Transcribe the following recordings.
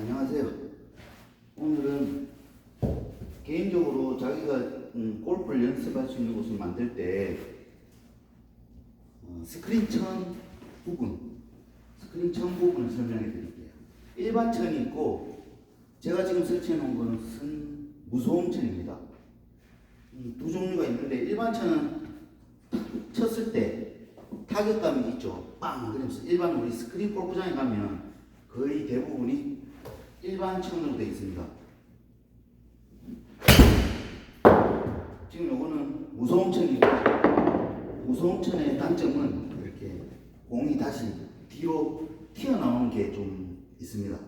안녕하세요. 오늘은 개인적으로 자기가 음, 골프를 연습할 수 있는 곳을 만들 때 어, 스크린 천 부분, 스크린 천 부분을 설명해 드릴게요. 일반 천이 있고 제가 지금 설치해 놓은 순 무소음 천입니다. 음, 두 종류가 있는데 일반 천은 탁 쳤을 때 타격감이 있죠. 빵! 그러면서 일반 우리 스크린 골프장에 가면 거의 대부분이 일반 천으로 되어 있습니다. 지금 요거는 무소음천이고 무소음천의 단점은 이렇게 공이 다시 뒤로 튀어나오는 게 좀 있습니다.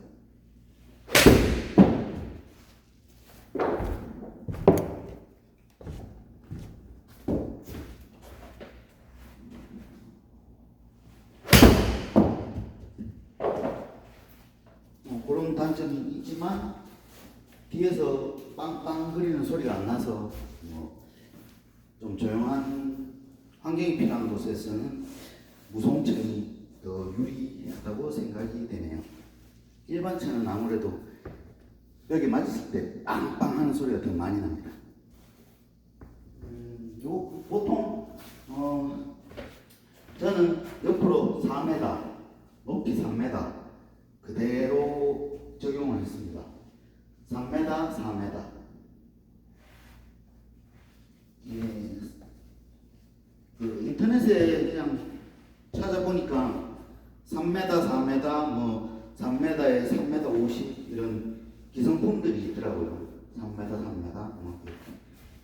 단점이 있지만 뒤에서 빵빵 거리는 소리가 안 나서 뭐 좀 조용한 환경이 필요한 곳에서는 무송천이 더 유리하다고 생각이 되네요. 일반 천은 아무래도 벽에 맞았을 때 빵빵 하는 소리가 더 많이 납니다. 음, 요 보통 어 저는 옆으로 4m, 높이 3m 그대로 적용을 했습니다. 3m, 4m. 예, 그 인터넷에 그냥 찾아보니까 3m, 4m, 뭐 3m에 3m 50 이런 기성품들이 있더라고요. 3m, 3m. 뭐.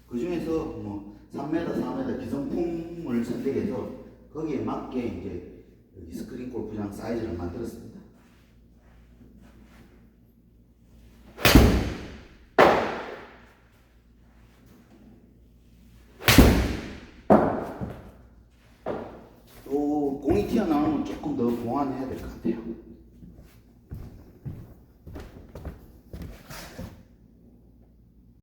그 중에서 뭐 3m, 4m 기성품을 선택해서 거기에 맞게 이제 여기 스크린 골프장 사이즈를 만들었습니다. 공이 튀어나오면 조금 더 보완해야 될 것 같아요.